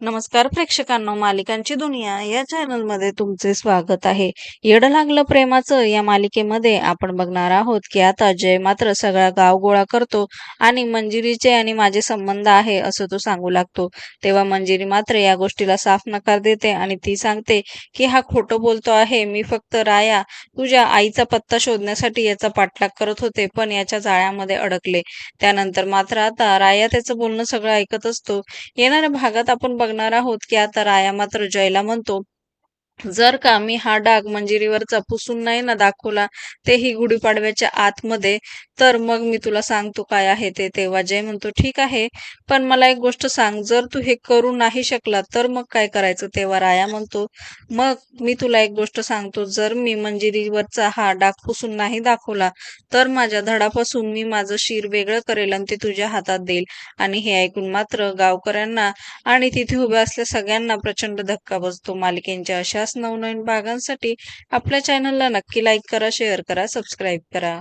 नमस्कार प्रेक्षकांना मालिकांची दुनिया या चॅनलमध्ये तुमचे स्वागत आहे. येड लागलं प्रेमाचं या मालिकेमध्ये आपण बघणार आहोत की आता जय मात्र सगळा गाव गोळा करतो आणि मंजिरीचे आणि माझे संबंध आहे असं तो सांगू लागतो. तेव्हा मंजिरी मात्र या गोष्टीला साफ नकार देते आणि ती सांगते की हा खोटं बोलतो आहे मी फक्त राया तुझ्या आईचा पत्ता शोधण्यासाठी याचा पाठलाग करत होते पण याच्या जाळ्यामध्ये अडकले. त्यानंतर मात्र आता राया त्याचं बोलणं सगळं ऐकत असतो. येणाऱ्या भागात आपण बघणार आहोत की आता राया मात्र जयला म्हणतो जर का मी हा डाग मंजिरीवरचा पुसून नाही ना दाखवला तेही गुढीपाडव्याच्या आतमध्ये तर मग मी तुला सांगतो काय आहे ते तेव्हा. जय म्हणतो ठीक आहे पण मला एक गोष्ट सांग. जर तू हे करू नाही शकला तर मग काय करायचं? तेव्हा राया म्हणतो मग मी तुला एक गोष्ट सांगतो. जर मी मंजिरीवरचा हा डाग पुसून नाही दाखवला तर माझ्या धडापासून मी माझं शिर वेगळं करेल आणि ते तुझ्या हातात देईल. आणि हे ऐकून मात्र गावकऱ्यांना आणि तिथे उभ्या असल्या सगळ्यांना प्रचंड धक्का बसतो. मालिकेंच्या अशाच नवनवीन भागांसाठी आपल्या चॅनलला नक्की लाईक करा शेअर करा सबस्क्राईब करा.